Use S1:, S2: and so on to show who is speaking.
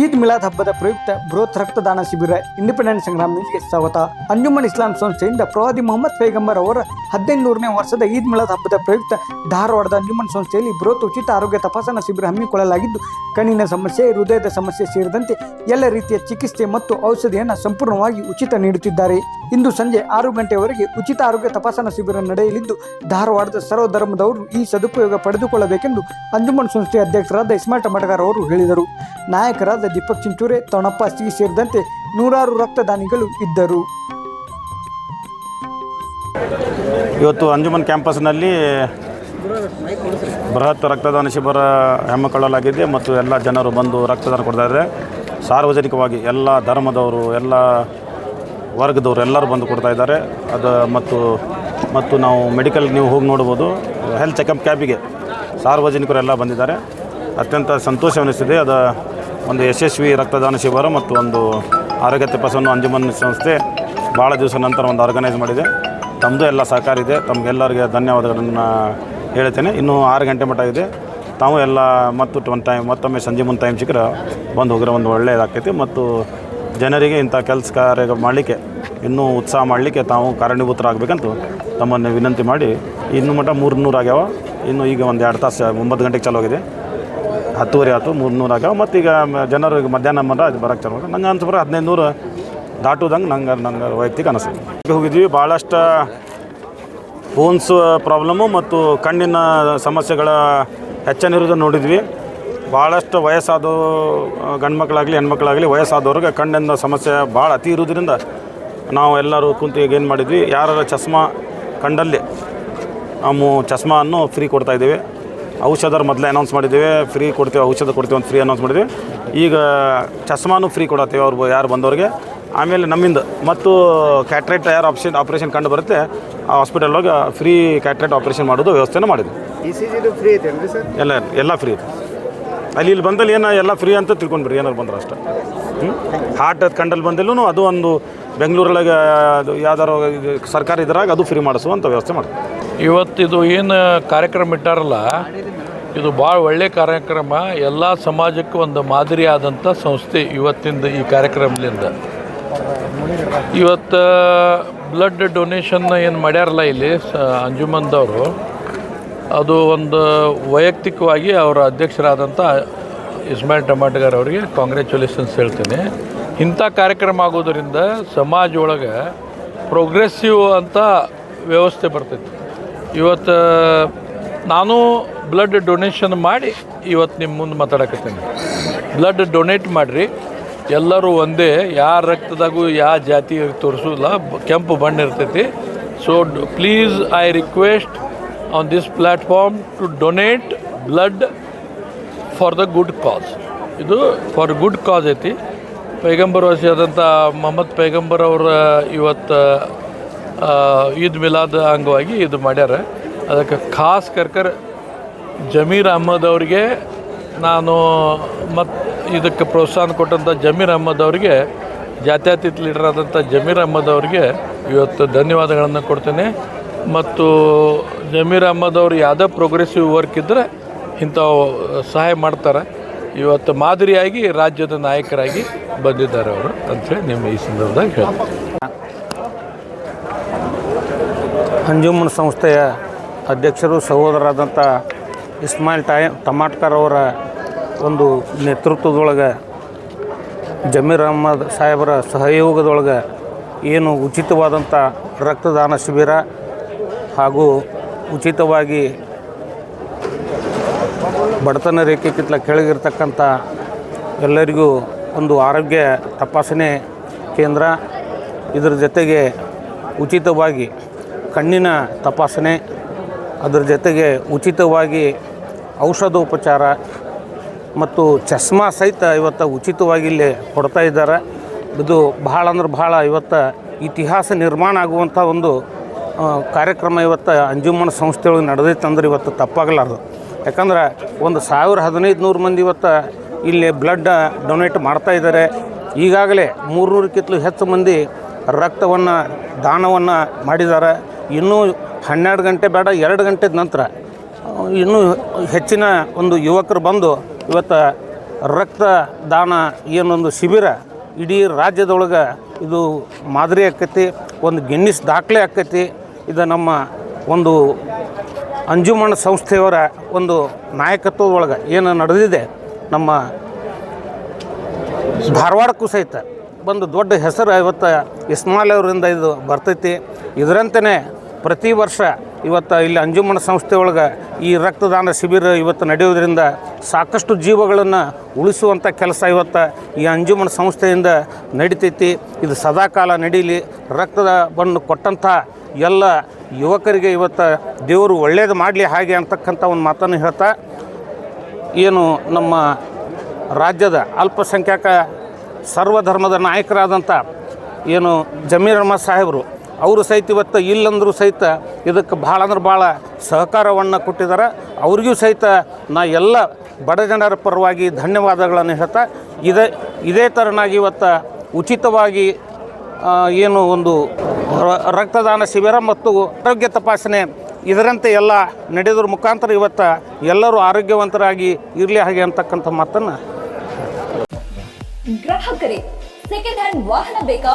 S1: ಈದ್ ಮಿಲಾದ್ ಹಬ್ಬದ ಪ್ರಯುಕ್ತ ಬೃಹತ್ ರಕ್ತದಾನ ಶಿಬಿರ ಇಂಡಿಪೆಂಡೆನ್ಸ್ ಸಂಗ್ರಾಮಿಗೆ ಸ್ವಾಗತ. ಅಂಜುಮನ್ ಇಸ್ಲಾಂ ಸಂಸ್ಥೆಯಿಂದ ಪ್ರವಾದಿ ಮೊಹಮ್ಮದ್ ಪೈಗಂಬರ್ ಅವರ ಹದಿನೈದುನೂರನೇ ವರ್ಷದ ಈದ್ ಮಿಲಾದ್ ಹಬ್ಬದ ಪ್ರಯುಕ್ತ ಧಾರವಾಡದ ಅಂಜುಮನ್ ಸಂಸ್ಥೆಯಲ್ಲಿ ಬೃಹತ್ ಉಚಿತ ಆರೋಗ್ಯ ತಪಾಸಣಾ ಶಿಬಿರ ಹಮ್ಮಿಕೊಳ್ಳಲಾಗಿದ್ದು, ಕಣ್ಣಿನ ಸಮಸ್ಯೆ, ಹೃದಯದ ಸಮಸ್ಯೆ ಸೇರಿದಂತೆ ಎಲ್ಲ ರೀತಿಯ ಚಿಕಿತ್ಸೆ ಮತ್ತು ಔಷಧಿಯನ್ನು ಸಂಪೂರ್ಣವಾಗಿ ಉಚಿತ ನೀಡುತ್ತಿದ್ದಾರೆ. ಇಂದು ಸಂಜೆ ಆರು ಗಂಟೆಯವರೆಗೆ ಉಚಿತ ಆರೋಗ್ಯ ತಪಾಸಣಾ ಶಿಬಿರ ನಡೆಯಲಿದ್ದು, ಧಾರವಾಡದ ಸರ್ವಧರ್ಮದವರು ಈ ಸದುಪಯೋಗ ಪಡೆದುಕೊಳ್ಳಬೇಕೆಂದು ಅಂಜುಮನ್ ಸಂಸ್ಥೆಯ ಅಧ್ಯಕ್ಷರಾದ ಇಸ್ಮಾಟ ಮಟಗಾರ್ ಅವರು ಹೇಳಿದರು. ನಾಯಕರಾದ ದೀಪಕ್ ಚಿಂಚೂರೆ ತಣಪ್ಪ ಸಿ ಸೇರಿದಂತೆ ನೂರಾರು ರಕ್ತದಾನಿಗಳು ಇದ್ದರು.
S2: ಇವತ್ತು ಅಂಜುಮನ್ ಕ್ಯಾಂಪಸ್ನಲ್ಲಿ ಬೃಹತ್ ರಕ್ತದಾನ ಶಿಬಿರ ಹಮ್ಮಿಕೊಳ್ಳಲಾಗಿದೆ ಮತ್ತು ಎಲ್ಲ ಜನರು ಬಂದು ರಕ್ತದಾನ ಕೊಡ್ತಾ ಇದ್ದಾರೆ. ಸಾರ್ವಜನಿಕವಾಗಿ ಎಲ್ಲ ಧರ್ಮದವರು, ಎಲ್ಲ ವರ್ಗದವರು ಎಲ್ಲರೂ ಬಂದು ಕೊಡ್ತಾ ಇದ್ದಾರೆ. ಅದು ಮತ್ತು ಮತ್ತು ನಾವು ಮೆಡಿಕಲ್ ನೀವು ಹೋಗಿ ನೋಡ್ಬೋದು. ಹೆಲ್ತ್ ಚೆಕಪ್ ಕ್ಯಾಬಿಗೆ ಸಾರ್ವಜನಿಕರೆಲ್ಲ ಬಂದಿದ್ದಾರೆ. ಅತ್ಯಂತ ಸಂತೋಷವೆನಿಸಿದೆ ಅದು ಒಂದು ಯಶಸ್ವಿ ರಕ್ತದಾನ ಶಿಬಿರ ಮತ್ತು ಒಂದು ಆರೋಗ್ಯ ತಪಾಸಣೆ ಅಂಜುಮನ್ ಸಂಸ್ಥೆ ಭಾಳ ದಿವಸ ನಂತರ ಒಂದು ಆರ್ಗನೈಸ್ ಮಾಡಿದೆ. ತಮ್ಮದು ಎಲ್ಲ ಸಹಕಾರ ಇದೆ. ತಮಗೆಲ್ಲರಿಗೆ ಧನ್ಯವಾದಗಳನ್ನು ಹೇಳ್ತೇನೆ. ಇನ್ನೂ ಆರು ಗಂಟೆ ಮಟ್ಟ ಇದೆ. ತಾವು ಎಲ್ಲ ಮತ್ತು ಒಂದು ಟೈಮ್ ಮತ್ತೊಮ್ಮೆ ಸಂಜೆ ಮುಂದೆ ಟೈಮ್ ಸಿಕ್ಕರೆ ಬಂದು ಹೋಗಿರೋ ಒಂದು ಒಳ್ಳೆಯದಾಗ್ತೈತಿ ಮತ್ತು ಜನರಿಗೆ ಇಂಥ ಕೆಲಸ ಕಾರ್ಯ ಮಾಡಲಿಕ್ಕೆ, ಇನ್ನೂ ಉತ್ಸಾಹ ಮಾಡಲಿಕ್ಕೆ ತಾವು ಕಾರಣೀಭೂತರಾಗಬೇಕಂತ ತಮ್ಮನ್ನು ವಿನಂತಿ ಮಾಡಿ, ಇನ್ನು ಮಟ್ಟ ಮೂರು ನೂರು ಆಗ್ಯಾವ. ಇನ್ನು ಈಗ ಒಂದು ಎರಡು ತಾಸು, ಒಂಬತ್ತು ಗಂಟೆಗೆ ಚಾಲು ಆಗಿದೆ. ಹತ್ತುವರೆ ಆಯ್ತು ಮೂರು ನೂರು ಆಗ್ಯಾವ. ಮತ್ತು ಈಗ ಜನರು ಈಗ ಮಧ್ಯಾಹ್ನ ಮರ ಅದು ಬರೋಕ್ಕೆ ಚಾಲು. ನಂಗೆ ಅನ್ಸ್ಬರ ಹದಿನೈದು ನೂರು ದಾಟುದಂಗೆ ನಂಗೆ ನಂಗೆ ವೈಯಕ್ತಿಕ ಅನಿಸ್ತದೆ ಹೋಗಿದ್ವಿ ಭಾಳಷ್ಟು ಫೋನ್ಸ್ ಪ್ರಾಬ್ಲಮ್ಮು ಮತ್ತು ಕಣ್ಣಿನ ಸಮಸ್ಯೆಗಳ ಹೆಚ್ಚನಿರೋದನ್ನು ನೋಡಿದ್ವಿ. ಭಾಳಷ್ಟು ವಯಸ್ಸಾದ ಗಂಡು ಮಕ್ಕಳಾಗಲಿ ಹೆಣ್ಮಕ್ಳಾಗಲಿ ವಯಸ್ಸಾದವ್ರಿಗೆ ಕಣ್ಣಿನ ಸಮಸ್ಯೆ ಭಾಳ ಅತಿ ಇರೋದ್ರಿಂದ ನಾವು ಎಲ್ಲರೂ ಕುಂತು ಈಗ ಏನು ಮಾಡಿದ್ವಿ ಯಾರ ಚಸ್ಮಾ ಕಂಡಲ್ಲಿ ನಾವು ಚಸ್ಮಾವನ್ನು ಫ್ರೀ ಕೊಡ್ತಾ ಇದ್ದೀವಿ ಔಷಧ ಮೊದಲೇ ಅನೌನ್ಸ್ ಮಾಡಿದ್ದೀವಿ. ಫ್ರೀ ಕೊಡ್ತೀವಿ ಔಷಧ ಕೊಡ್ತೀವಿ ಅಂತ ಫ್ರೀ ಅನೌನ್ಸ್ ಮಾಡಿದ್ವಿ. ಈಗ ಚಸ್ಮಾನು ಫ್ರೀ ಕೊಡತ್ತೀವಿ ಅವ್ರು ಯಾರು ಬಂದವ್ರಿಗೆ. ಆಮೇಲೆ ನಮ್ಮಿಂದ ಮತ್ತು ಕ್ಯಾಟ್ರೇಟ್ ಯಾರು ಆಪ್ಷನ್ ಆಪ್ರೇಷನ್ ಕಂಡು ಬರುತ್ತೆ. ಆ ಹಾಸ್ಪಿಟಲ್ ಹೋಗಿ ಫ್ರೀ ಕ್ಯಾಟ್ರೇಟ್ ಆಪ್ರೇಷನ್ ಮಾಡೋದು ವ್ಯವಸ್ಥೆನ ಮಾಡಿದ್ವಿ. ಎಲ್ಲ ಎಲ್ಲ ಫ್ರೀ ಇದೆ ಅಲ್ಲಿ ಇಲ್ಲಿ ಬಂದಲ್ಲಿ ಏನೋ ಎಲ್ಲ ಫ್ರೀ ಅಂತ ತಿಳ್ಕೊಂಡ್ಬಿಡ್ರಿ ಏನಾರು ಬಂದ್ರೆ ಅಷ್ಟೇ. ಹ್ಞೂ ಹಾರ್ಟ್ ಕಂಡಲ್ಲಿ ಬಂದಲ್ಲೂ ಅದು ಒಂದು ಬೆಂಗಳೂರೊಳಗೆ ಅದು ಯಾವ್ದಾರು ಸರ್ಕಾರ ಇದ್ರಾಗ ಅದು ಫ್ರೀ ಮಾಡಿಸುವಂಥ ವ್ಯವಸ್ಥೆ ಮಾಡ್ತೀವಿ.
S3: ಇವತ್ತಿದು ಏನು ಕಾರ್ಯಕ್ರಮ ಇಟ್ಟಾರಲ್ಲ, ಇದು ಭಾಳ ಒಳ್ಳೆಯ ಕಾರ್ಯಕ್ರಮ. ಎಲ್ಲ ಸಮಾಜಕ್ಕೂ ಒಂದು ಮಾದರಿಯಾದಂಥ ಸಂಸ್ಥೆ ಇವತ್ತಿಂದ ಈ ಕಾರ್ಯಕ್ರಮದಿಂದ. ಇವತ್ತು ಬ್ಲಡ್ ಡೊನೇಷನ್ ಏನು ಮಾಡ್ಯಾರಲ್ಲ ಇಲ್ಲಿ, ಸ ಅಂಜುಮನ್ದವರು ಅದು ಒಂದು ವೈಯಕ್ತಿಕವಾಗಿ ಅವರ ಅಧ್ಯಕ್ಷರಾದಂಥ ಇಸ್ಮಾಯಿಲ್ ಟಮಾಟಗಾರ್ ಅವರಿಗೆ ಕಾಂಗ್ರ್ಯಾಚುಲೇಷನ್ಸ್ ಹೇಳ್ತೀನಿ. ಇಂಥ ಕಾರ್ಯಕ್ರಮ ಆಗೋದರಿಂದ ಸಮಾಜ ಒಳಗೆ ಪ್ರೋಗ್ರೆಸಿವ್ ಅಂತ ವ್ಯವಸ್ಥೆ ಬರ್ತೈತಿ. ಇವತ್ತು ನಾನು ಬ್ಲಡ್ ಡೊನೇಷನ್ ಮಾಡಿ ಇವತ್ತು ನಿಮ್ಮ ಮುಂದೆ ಮಾತಾಡಕತ್ತೀನಿ. ಬ್ಲಡ್ ಡೊನೇಟ್ ಮಾಡಿರಿ. ಎಲ್ಲರೂ ಒಂದೇ, ಯಾರ ರಕ್ತದಾಗೂ ಯಾವ ಜಾತಿ ತೋರಿಸೋದಿಲ್ಲ ಕೆಂಪು ಬಣ್ಣ ಇರ್ತೈತಿ. So please I request on this platform to donate blood for the good cause ಇದು ಫಾರ್ ಗುಡ್ ಕಾಸ್ ಐತಿ. ಪೈಗಂಬರ್ ವಾಸಿಯಾದಂಥ ಮೊಹಮ್ಮದ್ ಪೈಗಂಬರ್ ಅವರ ಇವತ್ತು ಈದ್ ಮಿಲಾದ್ ಅಂಗವಾಗಿ ಇದು ಮಾಡ್ಯಾರ. ಅದಕ್ಕೆ ಖಾಸ್ ಕರ್ಕರ್ ಜಮೀರ್ ಅಹ್ಮದ್ ಅವರಿಗೆ ನಾನು ಮತ್ತು ಇದಕ್ಕೆ ಪ್ರೋತ್ಸಾಹ ಕೊಟ್ಟಂಥ ಜಮೀರ್ ಅಹ್ಮದ್ ಅವರಿಗೆ, ಜಾತ್ಯತೀತ ಲೀಡರ್ ಆದಂಥ ಜಮೀರ್ ಅಹ್ಮದ್ ಅವರಿಗೆ ಇವತ್ತು ಧನ್ಯವಾದಗಳನ್ನು ಕೊಡ್ತೇನೆ. ಮತ್ತು ಜಮೀರ್ ಅಹ್ಮದ್ ಅವರು ಯಾವುದೇ ಪ್ರೋಗ್ರೆಸಿವ್ ವರ್ಕ್ ಇದ್ದರೆ ಇಂಥವು ಸಹಾಯ ಮಾಡ್ತಾರೆ. ಇವತ್ತು ಮಾದರಿಯಾಗಿ ರಾಜ್ಯದ ನಾಯಕರಾಗಿ ಬಂದಿದ್ದಾರೆ ಅವರು ಅಂತೇಳಿ ನಿಮ್ಮ ಈ ಸಂದರ್ಭದಾಗ ಹೇಳ್ತೀನಿ.
S4: ಅಂಜುಮನ್ ಸಂಸ್ಥೆಯ ಅಧ್ಯಕ್ಷರು ಸಹೋದರಾದಂಥ ಇಸ್ಮಾಯಿಲ್ ಟಾಯ್ ಟಮಾಟ್ಕರ್ ಅವರ ಒಂದು ನೇತೃತ್ವದೊಳಗೆ ಜಮೀರ್ ಅಹ್ಮದ್ ಸಾಹೇಬರ ಸಹಯೋಗದೊಳಗೆ ಏನು ಉಚಿತವಾದಂಥ ರಕ್ತದಾನ ಶಿಬಿರ ಹಾಗೂ ಉಚಿತವಾಗಿ ಬಡತನ ರೇಖೆ ಕಿತ್ತಲ ಕೆಳಗಿರ್ತಕ್ಕಂಥ ಎಲ್ಲರಿಗೂ ಒಂದು ಆರೋಗ್ಯ ತಪಾಸಣೆ ಕೇಂದ್ರ ಇದರ ಜೊತೆಗೆ ಉಚಿತವಾಗಿ ಕಣ್ಣಿನ ತಪಾಸಣೆ, ಅದರ ಜೊತೆಗೆ ಉಚಿತವಾಗಿ ಔಷಧೋಪಚಾರ ಮತ್ತು ಚಸ್ಮಾ ಸಹಿತ ಇವತ್ತು ಉಚಿತವಾಗಿ ಇಲ್ಲಿ ಕೊಡ್ತಾ ಇದ್ದಾರೆ. ಇದು ಭಾಳ ಅಂದ್ರೆ ಭಾಳ ಇವತ್ತು ಇತಿಹಾಸ ನಿರ್ಮಾಣ ಆಗುವಂಥ ಒಂದು ಕಾರ್ಯಕ್ರಮ ಇವತ್ತು ಅಂಜುಮನ್ ಸಂಸ್ಥೆಯೊಳಗೆ ನಡೆದೈತೆ ಅಂದ್ರೆ ಇವತ್ತು ತಪ್ಪಾಗಲಾರ್ದು. ಯಾಕಂದ್ರೆ ಒಂದು ಸಾವಿರ ಹದಿನೈದು ನೂರು ಮಂದಿ ಇವತ್ತು ಇಲ್ಲಿ ಬ್ಲಡ್ ಡೊನೇಟ್ ಮಾಡ್ತಾ ಇದ್ದಾರೆ. ಈಗಾಗಲೇ ಮೂರುನೂರಕ್ಕಿಂತಲೂ ಹೆಚ್ಚು ಮಂದಿ ರಕ್ತವನ್ನು, ದಾನವನ್ನು ಮಾಡಿದ್ದಾರೆ. ಇನ್ನೂ ಹನ್ನೆರಡು ಗಂಟೆ ಬೇಡ, ಎರಡು ಗಂಟೆದ ನಂತರ ಇನ್ನೂ ಹೆಚ್ಚಿನ ಒಂದು ಯುವಕರು ಬಂದು ಇವತ್ತು ರಕ್ತದಾನ ಏನೊಂದು ಶಿಬಿರ ಇಡೀ ರಾಜ್ಯದೊಳಗೆ ಇದು ಮಾದರಿ ಆಕ್ಕೈತಿ ಒಂದು ಗಿನ್ನಿಸ್ ದಾಖಲೆ ಆಕ್ಕೈತಿ ಇದು ನಮ್ಮ ಒಂದು ಅಂಜುಮನ್ ಸಂಸ್ಥೆಯವರ ಒಂದು ನಾಯಕತ್ವದೊಳಗೆ ಏನು ನಡೆದಿದೆ, ನಮ್ಮ ಧಾರವಾಡಕ್ಕೂ ಸಹಿತ ಒಂದು ದೊಡ್ಡ ಹೆಸರು ಇವತ್ತು ಇಸ್ಮಾಲ್ ಅವರಿಂದ ಇದು ಬರ್ತೈತಿ. ಇದರಂತೆಯೇ ಪ್ರತಿ ವರ್ಷ ಇವತ್ತು ಇಲ್ಲಿ ಅಂಜುಮನ ಸಂಸ್ಥೆ ಒಳಗೆ ಈ ರಕ್ತದಾನ ಶಿಬಿರ ಇವತ್ತು ನಡೆಯೋದ್ರಿಂದ ಸಾಕಷ್ಟು ಜೀವಗಳನ್ನು ಉಳಿಸುವಂಥ ಕೆಲಸ ಇವತ್ತು ಈ ಅಂಜುಮನ ಸಂಸ್ಥೆಯಿಂದ ನಡಿತೈತಿ. ಇದು ಸದಾಕಾಲ ನಡೀಲಿ. ರಕ್ತದ ಬಣ್ಣ ಕೊಟ್ಟಂಥ ಎಲ್ಲ ಯುವಕರಿಗೆ ಇವತ್ತು ದೇವರು ಒಳ್ಳೇದು ಮಾಡಲಿ ಹಾಗೆ ಅಂತಕ್ಕಂಥ ಒಂದು ಮಾತನ್ನು ಹೇಳ್ತಾ, ಏನು ನಮ್ಮ ರಾಜ್ಯದ ಅಲ್ಪಸಂಖ್ಯಾತ ಸರ್ವಧರ್ಮದ ನಾಯಕರಾದಂಥ ಏನು ಜಮೀರ್ ಅಹ್ಮದ್ ಸಾಹೇಬರು ಅವರು ಸಹಿತ ಇವತ್ತು ಇಲ್ಲಂದರೂ ಸಹಿತ ಇದಕ್ಕೆ ಭಾಳ ಅಂದ್ರೆ ಭಾಳ ಸಹಕಾರವನ್ನು ಕೊಟ್ಟಿದ್ದಾರೆ. ಅವ್ರಿಗೂ ಸಹಿತ ನಾ ಎಲ್ಲ ಬಡ ಜನರ ಪರವಾಗಿ ಧನ್ಯವಾದಗಳನ್ನು ಹೇಳ್ತಾ, ಇದೇ ಇದೇ ಥರನಾಗಿ ಇವತ್ತು ಉಚಿತವಾಗಿ ಏನು ಒಂದು ರಕ್ತದಾನ ಶಿಬಿರ ಮತ್ತು ಆರೋಗ್ಯ ತಪಾಸಣೆ ಇದರಂತೆ ಎಲ್ಲ ನಡೆಯೋದ್ರ ಮುಖಾಂತರ ಇವತ್ತು ಎಲ್ಲರೂ ಆರೋಗ್ಯವಂತರಾಗಿ ಇರಲಿ ಹಾಗೆ ಅಂತಕ್ಕಂಥ ಮಾತನ್ನು.
S5: ಗ್ರಾಹಕರೇ, ಸೆಕೆಂಡ್ ಹ್ಯಾಂಡ್ ವಾಹನ ಬೇಕಾ?